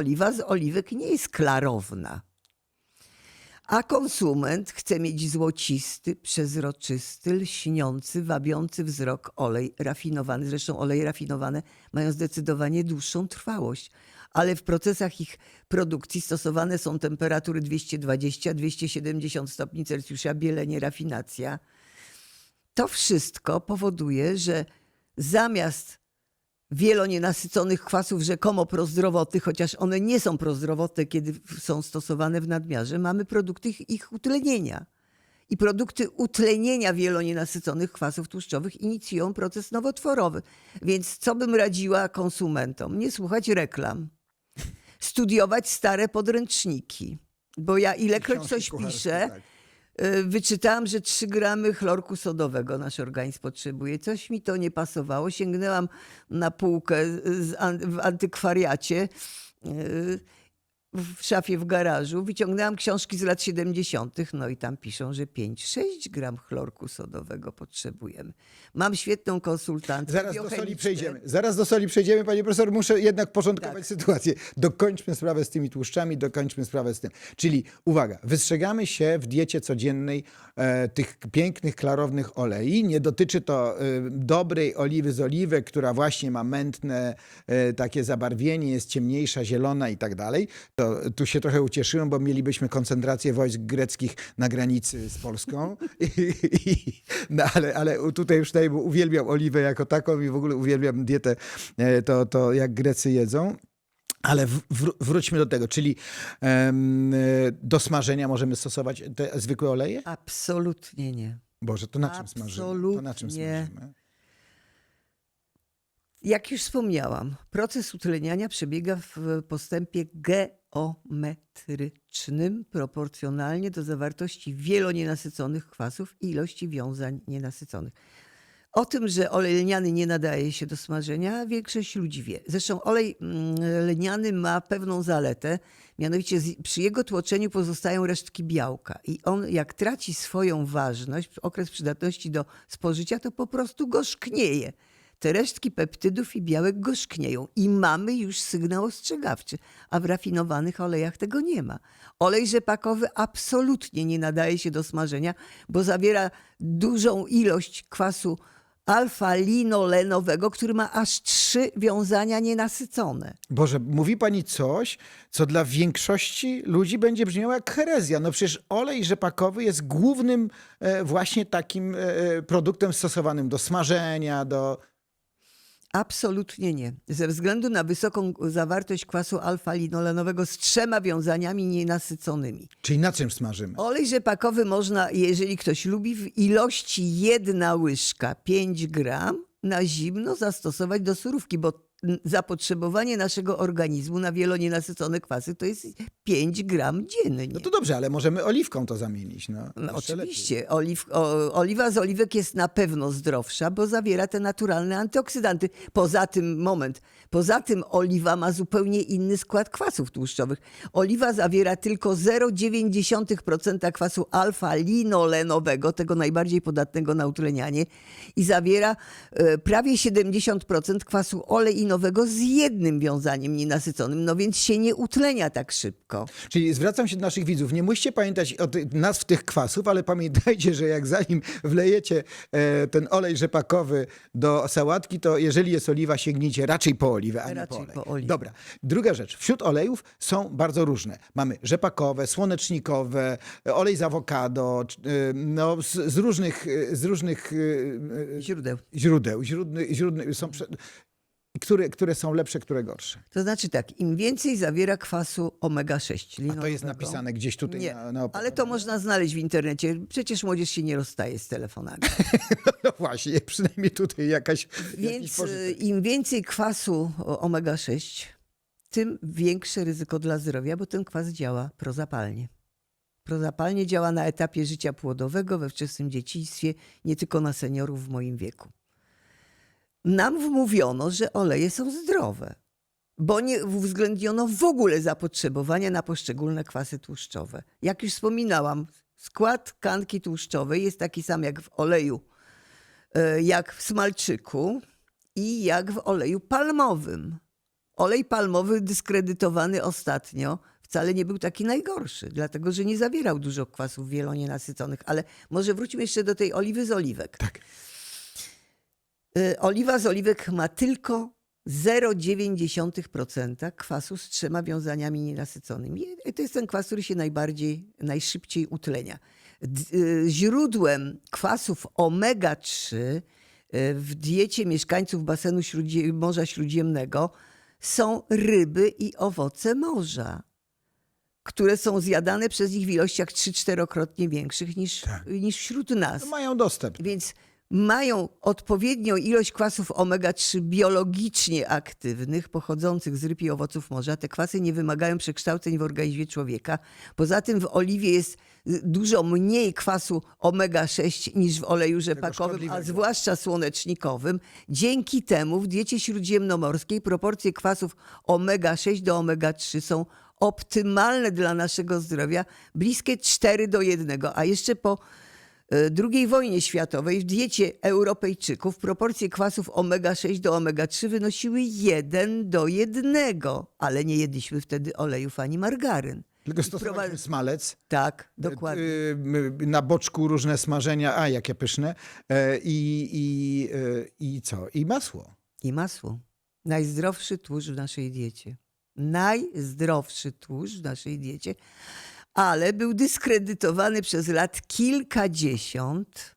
Oliwa z oliwek nie jest klarowna. A konsument chce mieć złocisty, przezroczysty, lśniący, wabiący wzrok olej rafinowany. Zresztą oleje rafinowane mają zdecydowanie dłuższą trwałość, ale w procesach ich produkcji stosowane są temperatury 220-270 stopni Celsjusza, bielenie, rafinacja. To wszystko powoduje, że zamiast wielonienasyconych kwasów rzekomo prozdrowotnych, chociaż one nie są prozdrowotne, kiedy są stosowane w nadmiarze, mamy produkty ich- utlenienia. I produkty utlenienia wielonienasyconych kwasów tłuszczowych inicjują proces nowotworowy. Więc co bym radziła konsumentom? Nie słuchać reklam. Studiować stare podręczniki. Bo ja ilekroć coś piszę, tak. Wyczytałam, że 3 gramy chlorku sodowego nasz organizm potrzebuje. Coś mi to nie pasowało. Sięgnęłam na półkę w antykwariacie y, w szafie w garażu. Wyciągnęłam książki z lat 70., no i tam piszą, że 5-6 gram chlorku sodowego potrzebujemy. Mam świetną konsultantkę. Zaraz do soli przejdziemy. Zaraz do soli przejdziemy, panie profesor. Muszę jednak porządkować Tak. sytuację. Dokończmy sprawę z tymi tłuszczami, dokończmy sprawę z tym. Czyli uwaga, wystrzegamy się w diecie codziennej e, tych pięknych, klarownych olei. Nie dotyczy to e, dobrej oliwy z oliwek, która właśnie ma mętne e, takie zabarwienie, jest ciemniejsza, zielona i tak dalej. To tu się trochę ucieszyłem, bo mielibyśmy koncentrację wojsk greckich na granicy z Polską. I, i, no ale, ale tutaj już tutaj uwielbiam oliwę jako taką i w ogóle uwielbiam dietę, e, to, to jak Grecy jedzą. Ale w, wró- wróćmy do tego, czyli e, do smażenia możemy stosować te zwykłe oleje? Absolutnie nie. Boże, to na czym smażymy? To na czym Absolutnie. smażymy? Jak już wspomniałam, proces utleniania przebiega w postępie geometrycznym proporcjonalnie do zawartości wielonienasyconych kwasów i ilości wiązań nienasyconych. O tym, że olej lniany nie nadaje się do smażenia, większość ludzi wie. Zresztą olej mm, lniany ma pewną zaletę, mianowicie przy jego tłoczeniu pozostają resztki białka i on jak traci swoją ważność, okres przydatności do spożycia, to po prostu gorzknieje. Te resztki peptydów i białek gorzknieją i mamy już sygnał ostrzegawczy, a w rafinowanych olejach tego nie ma. Olej rzepakowy absolutnie nie nadaje się do smażenia, bo zawiera dużą ilość kwasu alfa-linolenowego, który ma aż trzy wiązania nienasycone. Boże, mówi pani coś, co dla większości ludzi będzie brzmiało jak herezja. No przecież olej rzepakowy jest głównym e, właśnie takim e, e, produktem stosowanym do smażenia, do... Absolutnie nie. Ze względu na wysoką zawartość kwasu alfa-linolenowego z trzema wiązaniami nienasyconymi. Czyli na czym smażymy? Olej rzepakowy można, jeżeli ktoś lubi, w ilości jedna łyżka, 5 gram na zimno zastosować do surówki, bo zapotrzebowanie naszego organizmu na wielonienasycone kwasy to jest 5 gram dziennie. No to dobrze, ale możemy oliwką to zamienić. No, No, oczywiście. Oliw, o, oliwa z oliwek jest na pewno zdrowsza, bo zawiera te naturalne antyoksydanty. Poza tym, moment, poza tym oliwa ma zupełnie inny skład kwasów tłuszczowych. Oliwa zawiera tylko 0,9% kwasu alfa-linolenowego, tego najbardziej podatnego na utlenianie i zawiera e, prawie 70% kwasu oleinowego z jednym wiązaniem nienasyconym, no więc się nie utlenia tak szybko. Czyli zwracam się do naszych widzów. Nie musicie pamiętać o nazw tych kwasów, ale pamiętajcie, że jak zanim wlejecie e, ten olej rzepakowy do sałatki, to jeżeli jest oliwa, sięgnijcie raczej po oliwę, a nie po olej. po oliwę. Dobra. Druga rzecz. Wśród olejów są bardzo różne. Mamy rzepakowe, słonecznikowe, olej z awokado, e, no, z, z różnych, e, z różnych Źródeł. źródeł. Źródny, źródny, są. Które, które są lepsze, które gorsze. To znaczy tak, im więcej zawiera kwasu omega-6. A to jest linolewego- napisane gdzieś tutaj Nie, na, na ale to można znaleźć w internecie. Przecież młodzież się nie rozstaje z telefonami. No właśnie, przynajmniej tutaj jakaś. jakiś Więc pożytek. y, im więcej kwasu o- omega-6, tym większe ryzyko dla zdrowia, bo ten kwas działa prozapalnie. Prozapalnie działa na etapie życia płodowego, we wczesnym dzieciństwie, nie tylko na seniorów w moim wieku. Nam wmówiono, że oleje są zdrowe, bo nie uwzględniono w ogóle zapotrzebowania na poszczególne kwasy tłuszczowe. Jak już wspominałam, skład tkanki tłuszczowej jest taki sam jak w oleju, e, jak w smalczyku i jak w oleju palmowym. olej palmowy dyskredytowany ostatnio wcale nie był taki najgorszy, dlatego że nie zawierał dużo kwasów wielonienasyconych. Ale może wróćmy jeszcze do tej oliwy z oliwek. Tak. Y, Oliwa z oliwek ma tylko 0,9% kwasu z trzema wiązaniami nienasyconymi. I to jest ten kwas, który się najbardziej, najszybciej utlenia. Y, Źródłem kwasów omega-3 y, w diecie mieszkańców basenu Śródzie- Morza Śródziemnego są ryby i owoce morza, które są zjadane przez nich w ilościach 3-4krotnie większych niż, Tak. niż wśród nas. No mają dostęp. Więc mają odpowiednią ilość kwasów omega-3 biologicznie aktywnych, pochodzących z ryb i owoców morza. Te kwasy nie wymagają przekształceń w organizmie człowieka. Poza tym w oliwie jest y, dużo mniej kwasu omega-6 niż w oleju rzepakowym, a zwłaszcza słonecznikowym. Dzięki temu w diecie śródziemnomorskiej proporcje kwasów omega-6 do omega-3 są optymalne dla naszego zdrowia, bliskie 4 do 1, a jeszcze po II wojnie światowej w diecie Europejczyków proporcje kwasów omega-6 do omega-3 wynosiły 1 do 1, ale nie jedliśmy wtedy olejów ani margaryn. Tylko stosowaliśmy prowadzi- smalec. Tak, dokładnie. Y, y, Na boczku różne smażenia, a jakie pyszne. E, I, i, I co? I masło. I masło. Najzdrowszy tłuszcz w naszej diecie. Najzdrowszy tłuszcz w naszej diecie, ale był dyskredytowany przez lat kilkadziesiąt